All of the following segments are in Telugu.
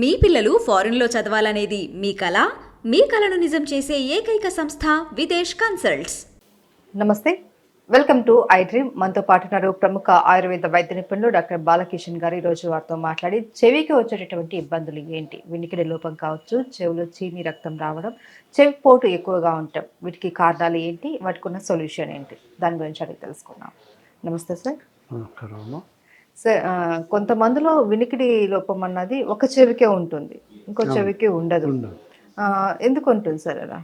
మీ పిల్లలు ఫారెన్లో చదవాలనేది మీ కల మీ కలను నిజం చేసే ఏకైక సంస్థ విదేశ్ కన్సల్ట్స్. నమస్తే. Welcome to I dream. మనతో పాటు ఉన్నారు ప్రముఖ ఆయుర్వేద వైద్య నిపుణులు డాక్టర్ బాలకిషన్ గారు. ఈరోజు వారితో మాట్లాడి చెవికి వచ్చేటటువంటి ఇబ్బందులు ఏంటి? వినికిడి లోపం కావచ్చు చెవిలో చీని రక్తం రావడం చెవి పోటు ఎక్కువగా ఉండటం వీటికి కారణాలు ఏంటి? వాటికి ఉన్న సొల్యూషన్ ఏంటి? దాని గురించి అడిగి తెలుసుకున్నాం నమస్తే సార్. కొంతమందిలో వినికిడి లోపం అన్నది ఒక చెవికే ఉంటుంది ఇంకో చెవికి ఉండదు. ఎందుకు ఉంటుంది సార్ అలా?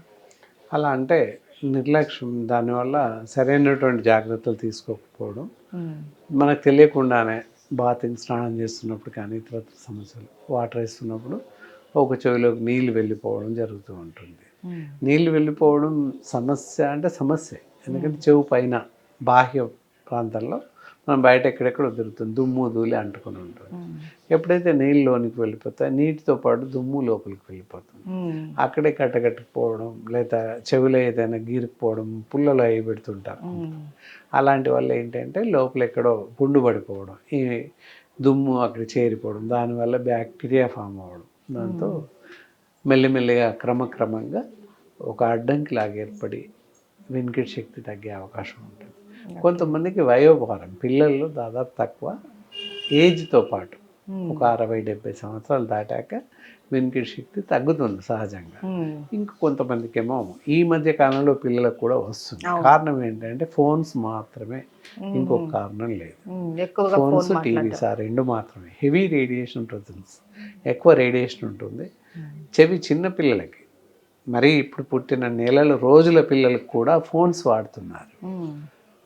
అలా అంటే నిర్లక్ష్యం దానివల్ల సరైనటువంటి జాగ్రత్తలు తీసుకోకపోవడం మనకు తెలియకుండానే బాతింగ్ స్నానం చేస్తున్నప్పుడు కానీ ఇతర సమస్యలు వాటర్ వేస్తున్నప్పుడు ఒక చెవిలోకి నీళ్ళు వెళ్ళిపోవడం జరుగుతూ ఉంటుంది. నీళ్ళు వెళ్ళిపోవడం సమస్య అంటే సమస్య ఎందుకంటే చెవు పైన బాహ్య ప్రాంతంలో మనం బయట ఎక్కడెక్కడ దొరుకుతుంది దుమ్ము ధూళి అంటుకొని ఉంటుంది ఎప్పుడైతే నీళ్ళు లోనికి వెళ్ళిపోతాయి నీటితో పాటు దుమ్ము లోపలికి వెళ్ళిపోతుంది అక్కడే కట్టకట్టుకుపోవడం లేదా చెవిలో ఏదైనా గీరుకుపోవడం పుల్లలో అవి పెడుతుంటారు అలాంటి వల్ల ఏంటంటే లోపల ఎక్కడో పుండు పడిపోవడం ఈ దుమ్ము అక్కడ చేరిపోవడం దానివల్ల బ్యాక్టీరియా ఫామ్ అవ్వడం. దాంతో మెల్లిమెల్లిగా క్రమక్రమంగా ఒక అడ్డంకి లాగా ఏర్పడి వినికిడి శక్తి తగ్గే అవకాశం ఉంటుంది. కొంతమందికి వయోభారం పిల్లల్లో దాదాపు తక్కువ. ఏజ్తో పాటు ఒక అరవై డెబ్బై సంవత్సరాలు దాటాక వినికిడి శక్తి తగ్గుతుంది సహజంగా. ఇంకా కొంతమందికి ఏమో ఈ మధ్య కాలంలో పిల్లలకు కూడా వస్తుంది. కారణం ఏంటంటే ఫోన్స్ మాత్రమే ఇంకొక కారణం లేదు. ఫోన్స్ టీవీస్ ఆ రెండు మాత్రమే. హెవీ రేడియేషన్ ప్రజెన్స్ ఎక్కువ రేడియేషన్ ఉంటుంది. చెవి చిన్న పిల్లలకి మరీ ఇప్పుడు పుట్టిన నెలల రోజుల పిల్లలకు కూడా ఫోన్స్ వాడుతున్నారు.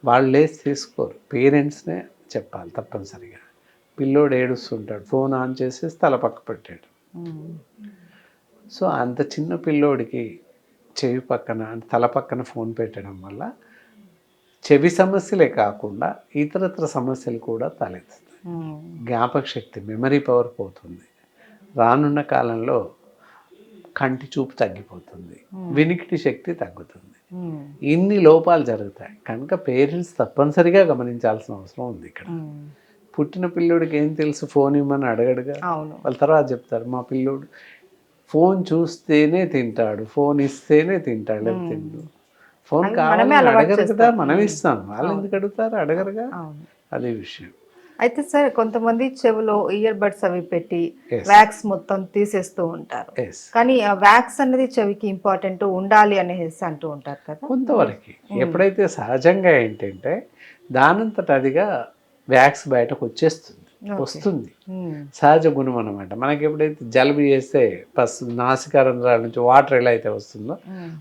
వాళ్ళు లేసి తీసుకోరు. పేరెంట్స్నే చెప్పాలి తప్పనిసరిగా. పిల్లోడు ఏడుస్తుంటాడు ఫోన్ ఆన్ చేసేసి తల పక్క పెట్టాడు సో అంత చిన్న పిల్లోడికి చెవి పక్కన తల పక్కన ఫోన్ పెట్టడం వల్ల చెవి సమస్యలే కాకుండా ఇతరత్ర సమస్యలు కూడా తలెత్తుతాయి. జ్ఞాపక శక్తి మెమరీ పవర్ పోతుంది. రానున్న కాలంలో కంటి చూపు తగ్గిపోతుంది. వినికిడి శక్తి తగ్గుతుంది. ఇన్ని లోపాలు జరుగుతాయి. కనుక పేరెంట్స్ తప్పనిసరిగా గమనించాల్సిన అవసరం ఉంది ఇక్కడ. ఉమ్, పుట్టిన పిల్లోడికి ఏం తెలుసు? ఫోన్ ఇవ్వమని అడగడుగా? వాళ్ళ తర్వాత చెప్తారు మా పిల్లోడు ఫోన్ చూస్తేనే తింటాడు ఫోన్ ఇస్తేనే తింటాడు లేదా తిండు. ఫోన్ కావాలని అలవాటు అడగరు కదా. మనం ఇస్తాం. వాళ్ళు ఎందుకు అడుగుతారు? అడగరుగా? అదే విషయం. అయితే సార్ కొంతమంది చెవిలో ఇయర్ బడ్స్ అవి పెట్టి. వ్యాక్స్ మొత్తం తీసేస్తూ ఉంటారు. కానీ ఆ వ్యాక్స్ అనేది చెవికి ఇంపార్టెంట్ ఉండాలి అనేసి అంటూ ఉంటారు కదా? కొంతవరకు. ఎప్పుడైతే సహజంగా ఏంటంటే దానంతట అదిగా వ్యాక్స్ బయటకు వచ్చేస్తుంది వస్తుంది. సహజ గుణం అనమాట మనకి ఎప్పుడైతే జలుబు చేస్తే ఫస్ట్ నాసికా రంధ్రాల నుంచి వాటర్ ఎలా అయితే వస్తుందో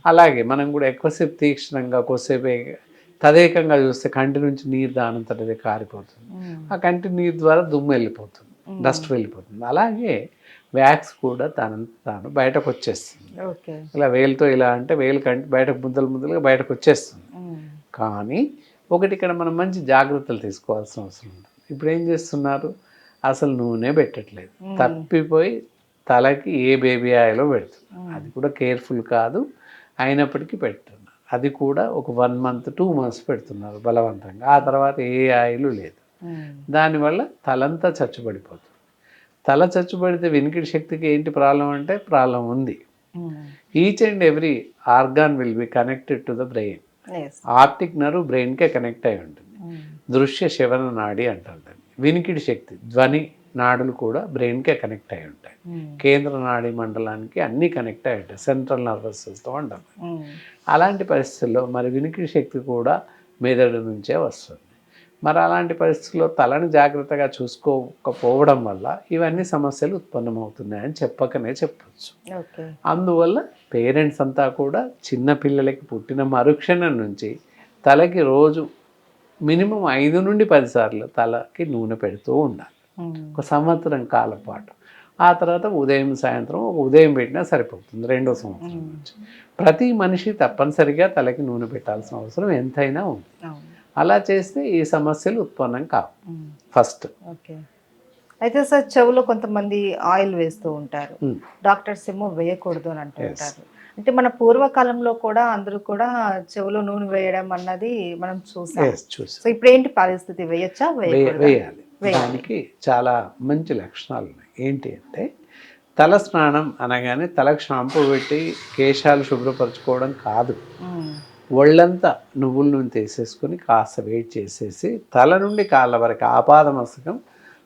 అలాగే మనం కూడా ఎక్కువసేపు తీక్షణంగా కొద్దిసేపు తదేకంగా చూస్తే కంటి నుంచి నీరు దానంతట అదే కారిపోతుంది. ఆ కంటి నీరు ద్వారా దుమ్ము వెళ్ళిపోతుంది డస్ట్ వెళ్ళిపోతుంది. అలాగే వ్యాక్స్ కూడా తనంత తాను బయటకు వచ్చేస్తుంది. ఇలా వేలుతో ఇలా అంటే వేలు కంటి బయటకు ముద్దలు ముద్దలుగా బయటకు వచ్చేస్తుంది. కానీ ఒకటి ఇక్కడ మనం మంచి జాగ్రత్తలు తీసుకోవాల్సిన అవసరం ఉంది ఇప్పుడు ఏం చేస్తున్నారు? అసలు నూనె పెట్టట్లేదు. తప్పిపోయి తలకి ఏ బేబీ ఆయిలో పెడుతున్నారు అది కూడా కేర్ఫుల్ కాదు. అయినప్పటికీ పెడుతున్నారు అది కూడా ఒక వన్ మంత్ టూ మంత్స్ పెడుతున్నారు బలవంతంగా. ఆ తర్వాత ఏ ఆయిల్ లేదు. దానివల్ల తలంతా చచ్చుబడిపోతుంది. తల చచ్చుబడితే వినికిడి శక్తికి ఏంటి ప్రాబ్లం అంటే ప్రాబ్లం ఉంది. Each and every organ will be connected to the brain. Optic nerve బ్రెయిన్కే connect అయి ఉంటుంది. దృశ్య శవన నాడి అంటారు దాన్ని. వినికిడి శక్తి ధ్వని నాడులు కూడా బ్రెయిన్కే కనెక్ట్ అయి ఉంటాయి. కేంద్ర నాడి మండలానికి అన్నీ కనెక్ట్ అయి ఉంటాయి. సెంట్రల్ నర్వస్ సిస్టమ్ ఉమ్, అలాంటి పరిస్థితుల్లో మరి వినికిడి శక్తి కూడా మెదడు నుంచే వస్తుంది. మరి అలాంటి పరిస్థితుల్లో తలని జాగ్రత్తగా చూసుకోకపోవడం వల్ల ఇవన్నీ సమస్యలు ఉత్పన్నమవుతున్నాయని చెప్పకనే చెప్పొచ్చు. అందువల్ల పేరెంట్స్ అంతా కూడా చిన్న పిల్లలకి పుట్టిన మరుక్షణం నుంచి తలకి రోజు మినిమం ఐదు నుండి పది సార్లు తలకి నూనె పెడుతూ ఉండాలి. ఒక సంవత్సరం కాలం పాటు ఆ తర్వాత ఉదయం సాయంత్రం ఒక ఉదయం పెట్టినా సరిపోతుంది రెండో సంవత్సరం నుంచి. ప్రతి మనిషి తప్పనిసరిగా తలకి నూనె పెట్టాల్సిన అవసరం ఎంతైనా ఉంది. అలా చేస్తే ఈ సమస్యలు ఉత్పన్నం కావు. ఫస్ట్. ఓకే. అయితే సార్ చెవులో కొంతమంది ఆయిల్ వేస్తూ ఉంటారు. డాక్టర్స్ ఏమో వేయకూడదు అని అంటూ ఉంటారు. అంటే మన పూర్వకాలంలో కూడా అందరూ కూడా చెవులో నూనె వేయడం అన్నది మనం చూసాం. సో ఇప్పుడు ఏంటి పరిస్థితి? వేయచ్చా? వేయాలి. దానికి చాలా మంచి లక్షణాలు ఉన్నాయి. ఏంటి అంటే తల స్నానం అనగానే తలకు షాంపూ పెట్టి కేశాలు శుభ్రపరచుకోవడం కాదు. ఉమ్, ఒళ్ళంతా నువ్వుల నూనె తీసేసుకొని కాస్త వేడి చేసేసి తల నుండి కాళ్ళ వరకు ఆపాద మస్తకం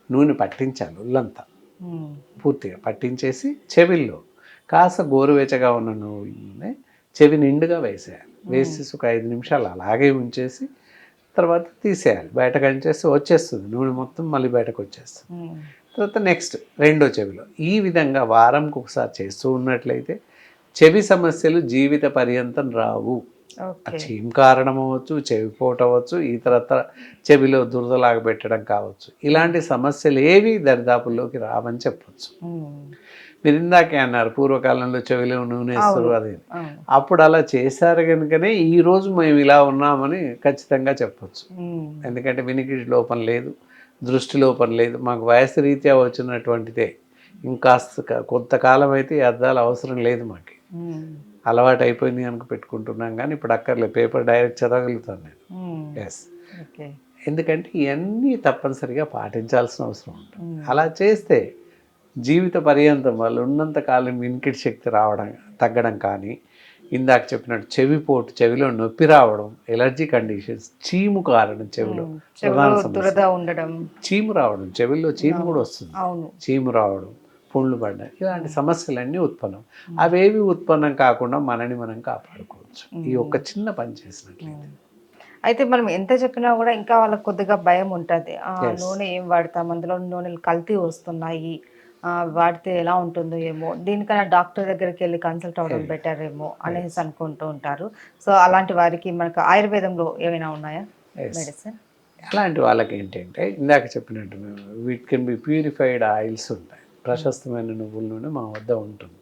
నూనె పట్టించాలి ఒళ్ళంతా. ఉమ్, పూర్తిగా పట్టించేసి చెవిల్లో కాస్త గోరువెచ్చగా ఉన్న నూనె చెవి నిండుగా వేసేయాలి. వేసేసి ఒక ఐదు నిమిషాలు అలాగే ఉంచేసి తర్వాత తీసేయాలి. బయటకు అంచేసి వచ్చేస్తుంది. నూనె మొత్తం మళ్ళీ బయటకు వచ్చేస్తుంది. తర్వాత నెక్స్ట్ రెండో చెవిలో ఈ విధంగా వారంకి ఒకసారి చేస్తూ ఉన్నట్లయితే చెవి సమస్యలు జీవిత పర్యంతం రావు. చీమ్ కారణం అవ్వచ్చు చెవి పోటు అవ్వచ్చు ఇతరత్ర చెవిలో దురదలాగా పెట్టడం కావచ్చు. ఇలాంటి సమస్యలు ఏవి దరిదాపుల్లోకి రావని చెప్పొచ్చు. మీరు ఇందాకే అన్నారు పూర్వకాలంలో చెవిలో నూనె వేస్తారు అది. అప్పుడు అలా చేశారు కనుకనే ఈ రోజు మేము ఇలా ఉన్నామని ఖచ్చితంగా చెప్పొచ్చు. ఎందుకంటే వినికిడి లోపం లేదు దృష్టి లోపం లేదు. మాకు వయసు రీత్యా వచ్చినటువంటిదే. ఇంకాస్త కొంతకాలం అయితే ఈ అద్దాలు అవసరం లేదు మాకు. అలవాటు అయిపోయింది కనుక పెట్టుకుంటున్నాం కానీ ఇప్పుడు అక్కర్లేదు పేపర్ డైరెక్ట్ చదవగలుగుతాను నేను. ఎస్ ఎందుకంటే ఇవన్నీ తప్పనిసరిగా పాటించాల్సిన అవసరం ఉంటుంది. అలా చేస్తే జీవిత పర్యంతం వాళ్ళు ఉన్నంత కాలం వినికిడి శక్తి రావడం తగ్గడం కానీ ఇందాక చెప్పినట్టు చెవిపోటు చెవిలో నొప్పి రావడం ఎలర్జీ కండిషన్స్ చీము కారణం చెవిలో ప్రధాన సమస్య. ఉండడం. చీము రావడం చెవిలో చీము కూడా వస్తుంది. అవును. చీము రావడం పుండ్లు పడ్డం ఇలాంటి సమస్యలన్నీ ఉత్పన్నం. అవేవి ఉత్పన్నం కాకుండా మనని మనం కాపాడుకోవచ్చు. ఈ ఒక్క చిన్న పని చేసినట్లయితే. అయితే మనం ఎంత చెప్పినా కూడా ఇంకా వాళ్ళకి కొద్దిగా భయం ఉంటుంది. నూనె ఏం వాడతాం? అందులో నూనెలు కల్తీ వస్తున్నాయి. వాడితే ఎలా ఉంటుందో ఏమో. దీనికన్నా డాక్టర్ దగ్గరికి వెళ్ళి కన్సల్ట్ అవ్వడం బెటర్ ఏమో అనేసి అనుకుంటూ ఉంటారు. సో అలాంటి వారికి మనకు ఆయుర్వేదంలో ఏమైనా ఉన్నాయా. మెడిసిన్ అలాంటి వాళ్ళకి ఏంటంటే ఇందాక చెప్పినట్టు wheat can be purified oils ఉంటాయి. ప్రశస్తమైన నువ్వుల నూనె మా వద్ద ఉంటుంది.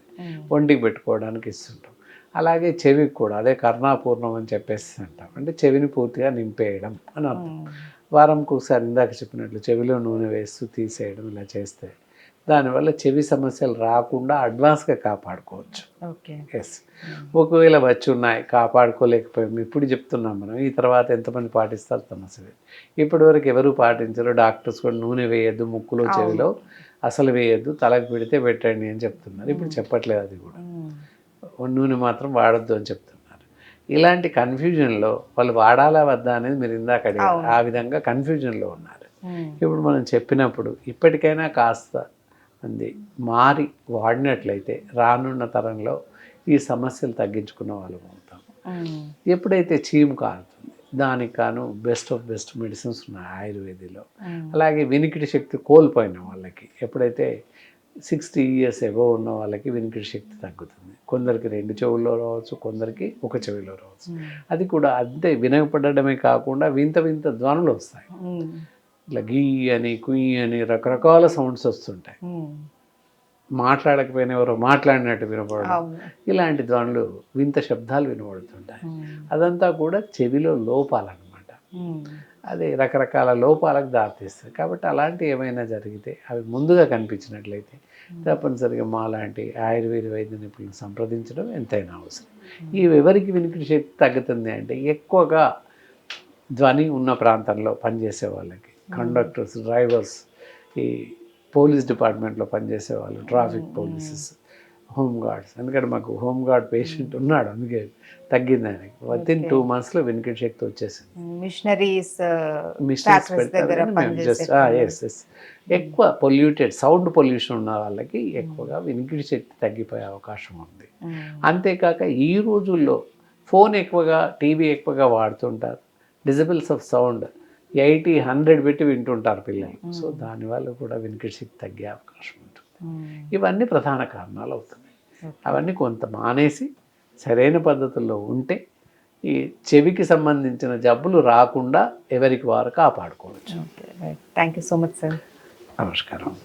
ఒంటికి పెట్టుకోవడానికి ఇస్తుంటాం. అలాగే చెవికి కూడా అదే కర్ణాపూర్ణం అని చెప్పేసి అంటాం. అంటే చెవిని పూర్తిగా నింపేయడం అని అర్థం. వారంకి ఒకసారి ఇందాక చెప్పినట్లు చెవిలో నూనె వేస్తూ తీసేయడం ఇలా చేస్తే దానివల్ల చెవి సమస్యలు రాకుండా అడ్వాన్స్గా కాపాడుకోవచ్చు. ఓకే. ఎస్ ఒకవేళ వచ్చి ఉన్నాయి కాపాడుకోలేకపోయాము ఇప్పుడు చెప్తున్నాం మనం ఈ తర్వాత ఎంతమంది పాటిస్తారు సమస్య లేదు ఇప్పటి వరకు ఎవరు పాటించరు డాక్టర్స్ కూడా నూనె వేయద్దు ముక్కులో చెవిలో అసలు వేయద్దు తలకు పెడితే పెట్టండి అని చెప్తున్నారు ఇప్పుడు చెప్పట్లేదు అది కూడా. నూనె మాత్రం వాడొద్దు అని చెప్తున్నారు. ఇలాంటి కన్ఫ్యూజన్లో వాళ్ళు వాడాలా వద్దా అనేది మీరు ఇందాక ఆ విధంగా కన్ఫ్యూజన్లో ఉన్నారు. ఇప్పుడు మనం చెప్పినప్పుడు ఇప్పటికైనా కాస్త అంది. మారి వాడినట్లయితే రానున్న తరంలో ఈ సమస్యలు తగ్గించుకున్న వాళ్ళం అవుతాం. ఎప్పుడైతే చీము కారుతుంది దానికి కాను బెస్ట్ ఆఫ్ బెస్ట్ మెడిసిన్స్ ఉన్నాయి ఆయుర్వేదిలో. అలాగే వినికిడి శక్తి కోల్పోయిన వాళ్ళకి ఎప్పుడైతే సిక్స్టీ ఇయర్స్ ఎబో ఉన్న వాళ్ళకి వినికిడి శక్తి తగ్గుతుంది. కొందరికి రెండు చెవుల్లో రావచ్చు కొందరికి ఒక చెవిలో రావచ్చు. అది కూడా అంతే వినపడడమే కాకుండా వింత వింత ధ్వనులు వస్తాయి. ఇట్లా గీ అని కుయ్యి అని రకరకాల సౌండ్స్ వస్తుంటాయి. మాట్లాడకపోయినా ఎవరో మాట్లాడినట్టు వినపడడం. ఇలాంటి ధ్వనులు వింత శబ్దాలు వినబడుతుంటాయి. అదంతా కూడా చెవిలో లోపాలన్నమాట. అది రకరకాల లోపాలకు దారితీస్తుంది. కాబట్టి అలాంటి ఏమైనా జరిగితే అవి ముందుగా కనిపించినట్లయితే తప్పనిసరిగా మా లాంటి ఆయుర్వేద వైద్య నిపుణులను సంప్రదించడం ఎంతైనా అవసరం. ఈ ఎవరికి వినికిడి శక్తి తగ్గుతుంది అంటే ఎక్కువగా ధ్వని ఉన్న ప్రాంతంలో పనిచేసే వాళ్ళకి కండక్టర్స్ డ్రైవర్స్ ఈ పోలీస్ డిపార్ట్మెంట్లో పనిచేసే వాళ్ళు ట్రాఫిక్ పోలీసెస్ హోమ్ గార్డ్స్ ఎందుకంటే మాకు హోమ్ గార్డ్ పేషెంట్ ఉన్నాడు అందుకే తగ్గింది ఆయనకి. విత్ ఇన్ టూ మంత్స్లో వినికిడి శక్తి వచ్చేసింది. మిషనరీస్ ఫ్యాక్టరీస్ దగ్గర పనిచేసే ఎస్ ఎస్ ఎక్కువ పొల్యూటెడ్ సౌండ్ పొల్యూషన్ ఉన్న వాళ్ళకి ఎక్కువగా వినికిడి శక్తి తగ్గిపోయే అవకాశం ఉంది. అంతేకాక ఈ రోజుల్లో ఫోన్ ఎక్కువగా టీవీ ఎక్కువగా వాడుతుంటారు. Decibels of sound eighty hundred పెట్టి వింటుంటారు పిల్లలు. సో దానివల్ల కూడా వినికిడి శక్తి తగ్గే అవకాశం ఉంటుంది. ఇవన్నీ ప్రధాన కారణాలు అవుతున్నాయి. అవన్నీ కొంత మానేసి సరైన పద్ధతుల్లో ఉంటే ఈ చెవికి సంబంధించిన జబ్బులు రాకుండా ఎవరికి వారు కాపాడుకోవచ్చు. Thank you so much sir. నమస్కారం.